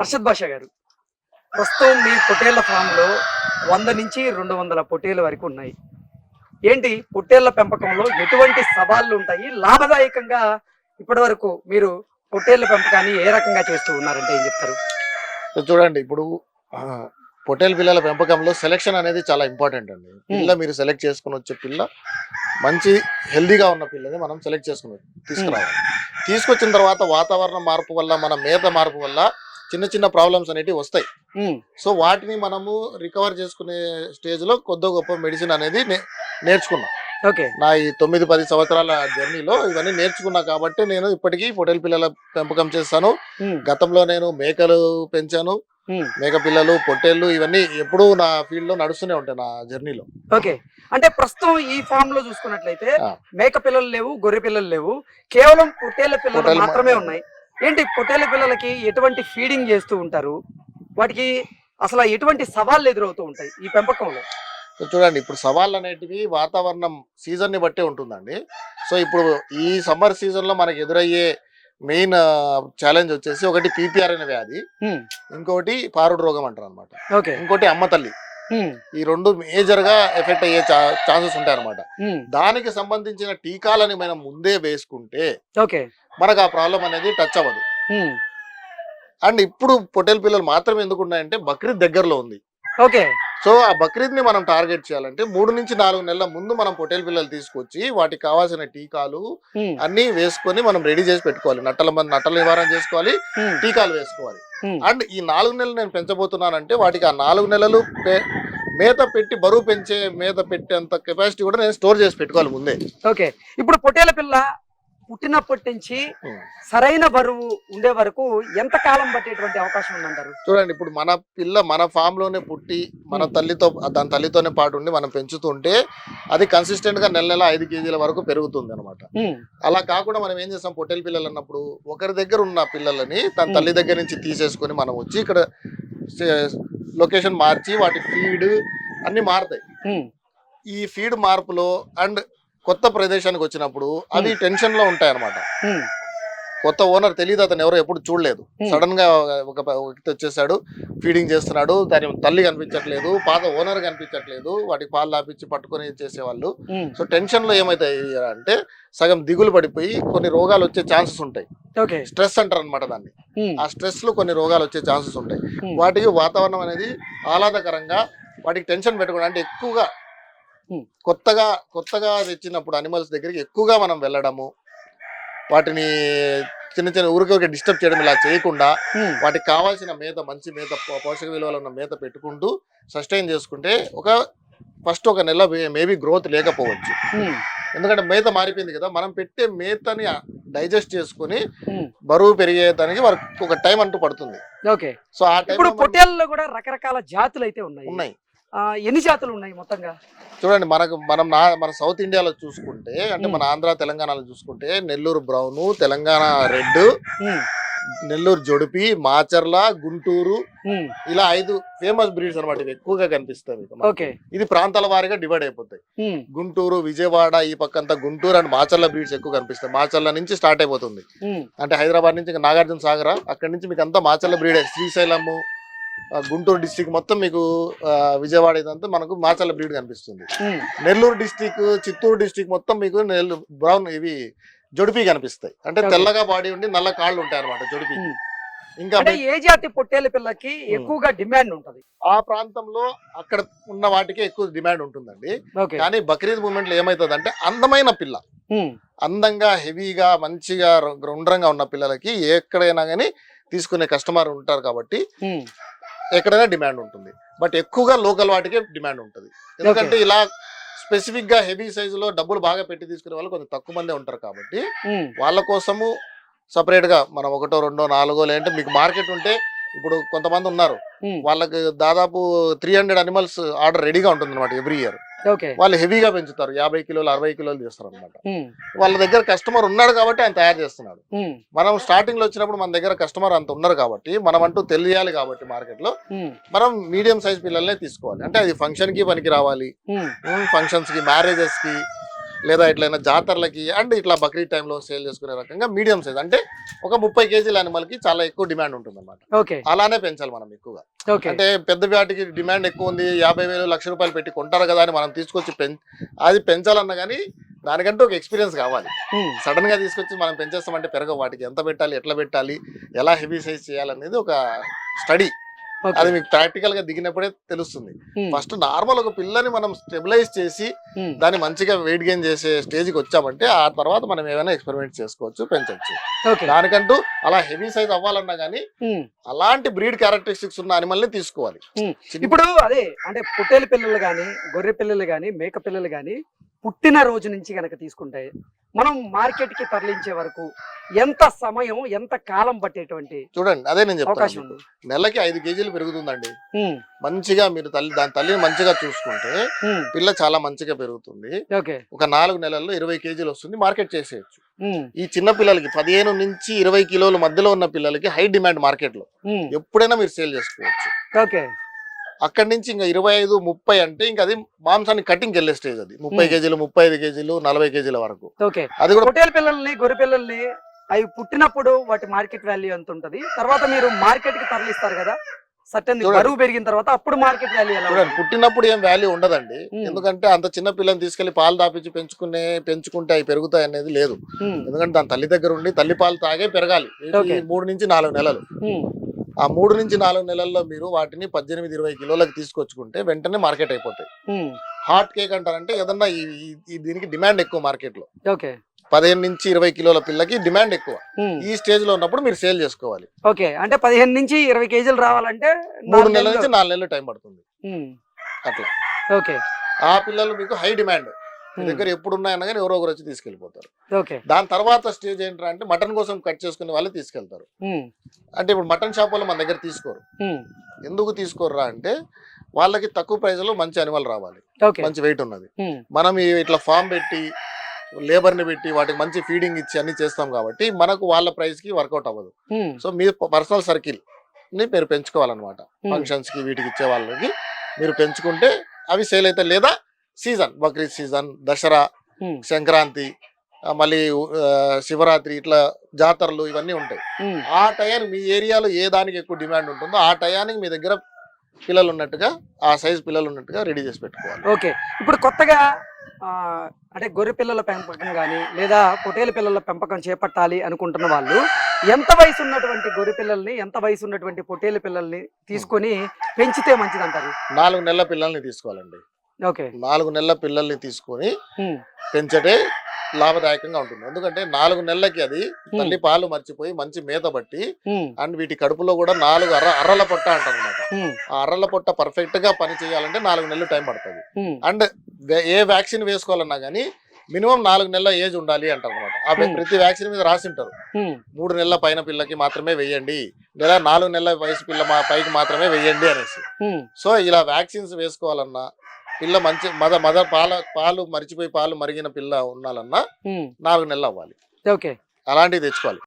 హర్షద్ బాషా గారు ప్రస్తుతం మీ పొట్టేళ్ళ ఫామ్లో వంద నుంచి రెండు వందల పొట్టేళ్ళ వరకు ఉన్నాయి. ఏంటి? పొట్టేళ్ళ పెంపకంలో ఎటువంటి సవాళ్ళు ఉంటాయి? లాభదాయకంగా ఇప్పటి వరకు మీరు పొట్టేళ్ళ పెంపకాన్ని ఏ రకంగా చేస్తూ ఉన్నారంటే ఏం చెప్తారు? చూడండి ఇప్పుడు పొట్టేల్ పిల్లల పెంపకంలో సెలెక్షన్ అనేది చాలా ఇంపార్టెంట్ అండి. పిల్ల మీరు సెలెక్ట్ చేసుకుని వచ్చే పిల్ల మంచి హెల్దీగా ఉన్న పిల్లని మనం సెలెక్ట్ చేసుకుని తీసుకురావాలి. తీసుకొచ్చిన తర్వాత వాతావరణ మార్పు వల్ల మన మేత మార్పు వల్ల చిన్న చిన్న ప్రాబ్లమ్స్ అనేటివి వస్తాయి. సో వాటిని మనము రికవర్ చేసుకునే స్టేజ్లో కొద్ది గొప్ప మెడిసిన్ అనేది నేర్చుకున్నాం. ఓకే. నా ఈ తొమ్మిది పది సంవత్సరాల జర్నీలో ఇవన్నీ నేర్చుకున్నా కాబట్టి నేను ఇప్పటికీ పొట్టేల్ పిల్లల పెంపకం చేస్తాను. గతంలో నేను మేకలు పెంచాను. మేక పిల్లలు పొట్టేళ్ళు ఇవన్నీ ఎప్పుడూ నా ఫీల్డ్లో నడుస్తూనే ఉంటాయి నా జర్నీలో ఓకే. అంటే ప్రస్తుతం ఈ ఫామ్లో చూసుకున్నట్లయితే. మేక పిల్లలు లేవు గొర్రె పిల్లలు లేవు. కేవలం పొట్టేళ్ళ పిల్లలు మాత్రమే ఉన్నాయి. ఏంటి పొట్టేళ్ళ పిల్లలకి ఎటువంటి ఫీడింగ్ చేస్తూ ఉంటారు? వాటికి అసలు ఎటువంటి సవాళ్ళు ఎదురవుతూ ఉంటాయి ఈ పెంపకంలో? చూడండి ఇప్పుడు సవాళ్ళు అనేటివి వాతావరణం సీజన్ని బట్టే ఉంటుందండి. సో ఇప్పుడు ఈ సమ్మర్ సీజన్లో మనకి ఎదురయ్యే మెయిన్ ఛాలెంజ్ వచ్చేసి ఒకటి పీపీఆర్ అనే వ్యాధి ఇంకోటి పారుడు రోగం అంటారు అనమాట ఓకే. ఇంకోటి అమ్మ తల్లి. ఈ రెండు మేజర్గా ఎఫెక్ట్ అయ్యే ఛాన్సెస్ ఉంటాయి అనమాట దానికి సంబంధించిన టీకాలని మనం ముందే వేసుకుంటే ఓకే. మనకు ఆ ప్రాబ్లం అనేది టచ్ అవ్వదు. అండ్ ఇప్పుడు పొట్టేల్ పిల్లలు మాత్రం ఎందుకు ఉన్నాయంటే బక్రీద్ దగ్గరలో ఉంది. ఓకే. సో ఆ బక్రీద్ని మనం టార్గెట్ చేయాలంటే మూడు నుంచి నాలుగు నెలల ముందు మనం పొట్టేల్ పిల్లలు తీసుకొచ్చి వాటికి కావాల్సిన టీకాలు అన్ని వేసుకొని మనం రెడీ చేసి పెట్టుకోవాలి. నట్టల మంది నట్టల నివారణ చేసుకోవాలి టీకాలు వేసుకోవాలి. అండ్ ఈ నాలుగు నెలలు నేను పెంచబోతున్నానంటే వాటికి ఆ నాలుగు నెలలు మేత పెట్టి బరువు పెంచే మేత పెట్టేంత కెపాసిటీ కూడా నేను స్టోర్ చేసి పెట్టుకోవాలి ముందే. ఓకే. ఇప్పుడు పొట్టేళ్ళ పిల్ల పుట్టినప్పటి నుంచి. సరైన బరువు ఉండే వరకు ఎంత కాలం పట్టేటువంటి అవకాశం ఉందంటారు? చూడండి ఇప్పుడు మన పిల్ల మన ఫామ్లోనే పుట్టి మన తల్లితో దాని తల్లితోనే పాటు ఉండి మనం పెంచుతుంటే అది కన్సిస్టెంట్గా నెల నెల ఐదు కేజీల వరకు పెరుగుతుంది అనమాట అలా కాకుండా మనం ఏం చేస్తాం పొట్టేలు పిల్లలు అన్నప్పుడు ఒకరి దగ్గర ఉన్న పిల్లలని తన తల్లి దగ్గర నుంచి తీసేసుకొని మనం వచ్చి ఇక్కడ లొకేషన్ మార్చి వాటి ఫీడ్ అన్ని మారుతాయి. ఈ ఫీడ్ మార్పులో అండ్ కొత్త ప్రదేశానికి వచ్చినప్పుడు అవి టెన్షన్లో ఉంటాయి అనమాట కొత్త ఓనర్ తెలియదు అతను ఎవరో ఎప్పుడు చూడలేదు. సడన్గా ఒక వ్యక్తి వచ్చేసాడు ఫీడింగ్ చేస్తున్నాడు దాని తల్లి కనిపించట్లేదు పాత ఓనర్ కనిపించట్లేదు వాటికి పాలు లాపించి పట్టుకొని చేసేవాళ్ళు. సో టెన్షన్లో ఏమైతాయి అంటే సగం దిగులు పడిపోయి కొన్ని రోగాలు వచ్చే ఛాన్సెస్ ఉంటాయి. స్ట్రెస్ అంటారు అనమాట దాన్ని ఆ స్ట్రెస్లో కొన్ని రోగాలు వచ్చే ఛాన్సెస్ ఉంటాయి. వాటికి వాతావరణం అనేది ఆహ్లాదకరంగా వాటికి టెన్షన్ పెట్టకుండా అంటే ఎక్కువగా. కొత్తగా కొత్తగా తెచ్చినప్పుడు అనిమల్స్ దగ్గరికి ఎక్కువగా మనం వెళ్ళడము వాటిని చిన్న చిన్న ఊరికి డిస్టర్బ్ చేయడం ఇలా చేయకుండా వాటికి కావాల్సిన మేత మంచి మేత పోషక విలువలు ఉన్న మేత పెట్టుకుంటూ సస్టైన్ చేసుకుంటే ఒక ఫస్ట్ ఒక నెల మేబీ గ్రోత్ లేకపోవచ్చు. ఎందుకంటే మేత మారిపోయింది కదా మనం పెట్టే మేతని డైజెస్ట్ చేసుకుని బరువు పెరిగేదానికి వారికి ఒక టైం అంటూ పడుతుంది. ఓకే. సో ఆ టైం పొట్టేళ్ళలో కూడా రకరకాల జాతులు అయితే ఉన్నాయి. ఉన్నాయి. ఎన్ని జాతులు ఉన్నాయి మొత్తంగా? చూడండి మనకు మనం నా మన సౌత్ ఇండియాలో చూసుకుంటే అంటే. మన ఆంధ్ర తెలంగాణలో చూసుకుంటే నెల్లూరు బ్రౌన్ తెలంగాణ రెడ్ నెల్లూరు జొడిపి మాచర్ల గుంటూరు ఇలా ఐదు ఫేమస్ బ్రీడ్స్ అనమాట ఇవి ఎక్కువగా కనిపిస్తాయి ఇది ప్రాంతాల వారీగా డివైడ్ అయిపోతాయి. గుంటూరు విజయవాడ ఈ పక్కంతా గుంటూరు అండ్ మాచర్ల బ్రీడ్స్ ఎక్కువ కనిపిస్తాయి. మాచర్ల నుంచి స్టార్ట్ అయిపోతుంది. అంటే హైదరాబాద్ నుంచి నాగార్జున సాగర అక్కడి నుంచి మీకు అంతా మాచర్ల బ్రీడే శ్రీశైలము గుంటూరు డిస్టిక్ మొత్తం మీకు విజయవాడ ఇదంతా మనకు మాచర్ల బ్రీడ్ కనిపిస్తుంది. ఉమ్, నెల్లూరు డిస్టిక్ చిత్తూరు డిస్టిక్ మొత్తం మీకు నెల్లూరు బ్రౌన్ ఇవి జొడిపి కనిపిస్తాయి. అంటే. తెల్లగా బాడీ ఉండి నల్ల కాళ్ళు ఉంటాయి అనమాట జొడిపి. ఉమ్. ఇంకా ఏ జాతి పొట్టేళ్ళ పిల్లకి ఎక్కువగా డిమాండ్ ఉంటది? ఆ ప్రాంతంలో అక్కడ ఉన్న వాటికి ఎక్కువ డిమాండ్ ఉంటుందండి. కానీ బక్రీద్ మూమెంట్లో ఏమవుతుంది అంటే అందమైన పిల్ల. అందంగా హెవీగా మంచిగా ర- గుండ్రంగా ఉన్న పిల్లలకి ఎక్కడైనా కానీ తీసుకునే కస్టమర్ ఉంటారు కాబట్టి ఎక్కడైనా డిమాండ్ ఉంటుంది. బట్ ఎక్కువగా లోకల్ వాటికే డిమాండ్ ఉంటుంది. ఎందుకంటే ఇలా స్పెసిఫిక్గా హెవీ సైజులో డబ్బులు బాగా పెట్టి తీసుకునే వాళ్ళు కొంచెం తక్కువ మందే ఉంటారు కాబట్టి వాళ్ళ కోసము సపరేట్గా మనం ఒకటో రెండో నాలుగో లేదంటే మీకు మార్కెట్ ఉంటే ఇప్పుడు కొంతమంది ఉన్నారు. వాళ్ళకి దాదాపు త్రీ హండ్రెడ్ అనిమల్స్ ఆర్డర్ రెడీగా ఉంటుంది అనమాట ఎవ్రీ ఇయర్. వాళ్ళు హెవీగా పెంచుతారు. యాభై కిలోలు అరవై కిలోలు చేస్తారు అనమాట వాళ్ళ దగ్గర కస్టమర్ ఉన్నాడు కాబట్టి ఆయన తయారు చేస్తున్నాడు. మనం స్టార్టింగ్లో వచ్చినప్పుడు మన దగ్గర కస్టమర్ అంత ఉన్నారు కాబట్టి మనం అంటూ తెలియాలి కాబట్టి మార్కెట్లో మనం మీడియం సైజ్ పిల్లల్నే తీసుకోవాలి. అంటే అది ఫంక్షన్కి పనికి రావాలి ఫంక్షన్స్కి మ్యారేజెస్కి లేదా ఇట్లైనా జాతరలకి అండ్ ఇట్లా బక్రీద్ టైంలో సేల్ చేసుకునే రకంగా మీడియం సైజ్ అంటే ఒక ముప్పై కేజీల animal కి చాలా ఎక్కువ డిమాండ్ ఉంటుంది అనమాట ఓకే. అలానే పెంచాలి మనం ఎక్కువగా. ఓకే. అంటే పెద్ద వాటికి డిమాండ్ ఎక్కువ ఉంది యాభై వేలు లక్ష రూపాయలు పెట్టి కొంటారు కదా అని మనం తీసుకొచ్చి పెం అది పెంచాలన్నా కానీ దానికంటే ఒక ఎక్స్పీరియన్స్ కావాలి. సడన్గా తీసుకొచ్చి మనం పెంచేస్తామంటే పెరగవు. వాటికి ఎంత పెట్టాలి ఎట్లా పెట్టాలి ఎలా హెవీ సైజ్ చేయాలనేది ఒక స్టడీ అది మీకు ప్రాక్టికల్గా దిగినప్పుడే తెలుస్తుంది. ఫస్ట్ నార్మల్ ఒక పిల్లని మనం స్టెబిలైజ్ చేసి ఉమ్, దాన్ని మంచిగా వెయిట్ గెయిన్ చేసే స్టేజ్కి వచ్చామంటే ఆ తర్వాత మనం ఏమైనా ఎక్స్పెరిమెంట్ చేసుకోవచ్చు పెంచవచ్చు దానికంటూ అలా హెవీ సైజ్ అవ్వాలన్నా కానీ ఉమ్. అలాంటి బ్రీడ్ క్యారెక్టరిస్టిక్స్ ఉన్న అనిమల్ని తీసుకోవాలి. ఇప్పుడు అదే అంటే పొట్టేలు పిల్లలు కానీ గొర్రె పిల్లలు కానీ మేక పిల్లలు కానీ పుట్టిన రోజు నుంచి కనుక తీసుకుంటే మనం మార్కెట్కి తరలించే వరకు ఎంత సమయం ఎంత కాలం పట్టేటువంటి చూడండి అదే నేను చెప్తాను. నెలకి ఐదు కేజీలు పెరుగుతుందండి. మంచిగా మీరు తల్లి దాని తల్లిని మంచిగా చూసుకుంటే పిల్ల చాలా మంచిగా పెరుగుతుంది. ఓకే. ఒక నాలుగు నెలల్లో ఇరవై కేజీలు వస్తుంది మార్కెట్ చేసేయచ్చు. ఈ చిన్న పిల్లలకి పదిహేను నుంచి ఇరవై కిలోల మధ్యలో ఉన్న పిల్లలకి హై డిమాండ్ మార్కెట్లో ఎప్పుడైనా మీరు సేల్ చేసుకోవచ్చు. అక్కడి నుంచి ఇంకా ఇరవై ఐదు ముప్పై అంటే ఇంకా అది మాంసాన్ని కటింగ్ వెళ్ళే స్టేజ్ అది. ముప్పై Hmm. కేజీలు ముప్పై ఐదు కేజీలు నలభై కేజీల వరకు. అది కూడా పొట్టేలు పిల్లల్ని గొర్రె పిల్లల్ని అవి పుట్టినప్పుడు వాటి మార్కెట్ వాల్యూ ఎంత ఉంటది? తర్వాత మీరు మార్కెట్కి తరలిస్తారు కదా? సర్టన్. బరువు పెరిగిన తర్వాత అప్పుడు మార్కెట్ వాల్యూ చూడండి? పుట్టినప్పుడు ఏం వాల్యూ ఉండదండి. Hmm. ఎందుకంటే అంత చిన్న పిల్లని తీసుకెళ్ళి పాలు దాపించి పెంచుకునే పెంచుకుంటే అవి పెరుగుతాయి అనేది లేదు. ఉమ్, ఎందుకంటే దాని తల్లి దగ్గర ఉండి తల్లి పాలు తాగే పెరగాలి. మూడు నుంచి నాలుగు నెలలు. ఆ మూడు నుంచి నాలుగు నెలల్లో మీరు వాటిని పద్దెనిమిది ఇరవై కిలోలకు తీసుకొచ్చుకుంటే వెంటనే మార్కెట్ అయిపోతాయి. హాట్ కేక్ అంటారంటే ఏదన్నా ఈ దీనికి డిమాండ్ ఎక్కువ మార్కెట్లో ఓకే. పదిహేను నుంచి ఇరవై కిలోల పిల్లకి డిమాండ్ ఎక్కువ. ఈ స్టేజ్లో ఉన్నప్పుడు మీరు సేల్ చేసుకోవాలి. ఓకే. అంటే పదిహేను నుంచి ఇరవై కేజీలు రావాలంటే మూడు నెలల. నుంచి నాలుగు నెలలు టైం పడుతుంది. అట్లా. ఓకే. ఆ పిల్లలు మీకు హై డిమాండ్. మీ దగ్గర ఎప్పుడు ఉన్నాయన్నా కానీ ఎవరో ఒకరు వచ్చి తీసుకెళ్ళిపోతారు. ఓకే. దాని తర్వాత స్టేజ్ ఏంటంటే మటన్ కోసం కట్ చేసుకునే వాళ్ళు తీసుకెళ్తారు. అంటే ఇప్పుడు మటన్ షాప్ వాళ్ళు మన దగ్గర తీసుకోరు. ఎందుకు తీసుకోర్రా అంటే వాళ్ళకి తక్కువ ప్రైస్లో మంచి అనిమల్ రావాలి. మంచి వెయిట్ ఉన్నది. మనం ఇట్లా ఫామ్ పెట్టి లేబర్ని పెట్టి వాటికి మంచి ఫీడింగ్ ఇచ్చి అన్ని చేస్తాం కాబట్టి మనకు వాళ్ళ ప్రైస్కి వర్కౌట్ అవ్వదు. సో మీ పర్సనల్ సర్కిల్ని మీరు పెంచుకోవాలన్నమాట. ఫంక్షన్స్కి వీటికి ఇచ్చే వాళ్ళకి మీరు పెంచుకుంటే అవి సేల్ అయితే లేదా సీజన్ బక్రీద్ సీజన్ దసరా సంక్రాంతి మళ్ళీ శివరాత్రి ఇట్లా జాతరలు ఇవన్నీ ఉంటాయి. ఆ టయానికి మీ ఏరియాలో ఏ దానికి ఎక్కువ డిమాండ్ ఉంటుందో ఆ టయానికి మీ దగ్గర పిల్లలు ఉన్నట్టుగా ఆ సైజ్ పిల్లలు ఉన్నట్టుగా రెడీ చేసి పెట్టుకోవాలి. ఓకే. ఇప్పుడు కొత్తగా అంటే గొర్రె పిల్లల పెంపకం కానీ లేదా పొటేలు పిల్లల పెంపకం చేపట్టాలి అనుకుంటున్న వాళ్ళు ఎంత వయసు ఉన్నటువంటి గొర్రె పిల్లల్ని ఎంత వయసు ఉన్నటువంటి పొటేలు పిల్లల్ని తీసుకొని పెంచితే మంచిది అంటారు నాలుగు నెలల పిల్లల్ని తీసుకోవాలండి. నాలుగు నెలల పిల్లల్ని తీసుకొని పెంచటే లాభదాయకంగా ఉంటుంది. ఎందుకంటే నాలుగు నెలలకి అది తల్లి పాలు మర్చిపోయి మంచి మేత బట్టి అండ్ వీటి కడుపులో కూడా నాలుగు అర్ర అర్రల పొట్ట అంటారు అనమాట ఆ అర్రల పొట్ట పర్ఫెక్ట్గా పని చేయాలంటే నాలుగు నెలలు టైం పడుతుంది. అండ్ ఏ వ్యాక్సిన్ వేసుకోవాలన్నా కానీ మినిమం నాలుగు నెలల ఏజ్ ఉండాలి అంటారు అనమాట ఆ Hmm. ప్రతి వ్యాక్సిన్ మీద రాసి ఉంటారు ఉమ్, మూడు నెలల పైన పిల్లకి మాత్రమే వేయండి. లేదా నాలుగు నెలల వయసు పిల్ల మా పైకి మాత్రమే వేయండి అనేసి. సో ఇలా వ్యాక్సిన్స్ వేసుకోవాలన్నా పిల్ల మంచి మద మద పాల పాలు మరిచిపోయి పాలు మరిగిన పిల్ల ఉండాలన్నా నాలుగు నెలలు అవ్వాలి. ఓకే. అలాంటివి తెచ్చుకోవాలి.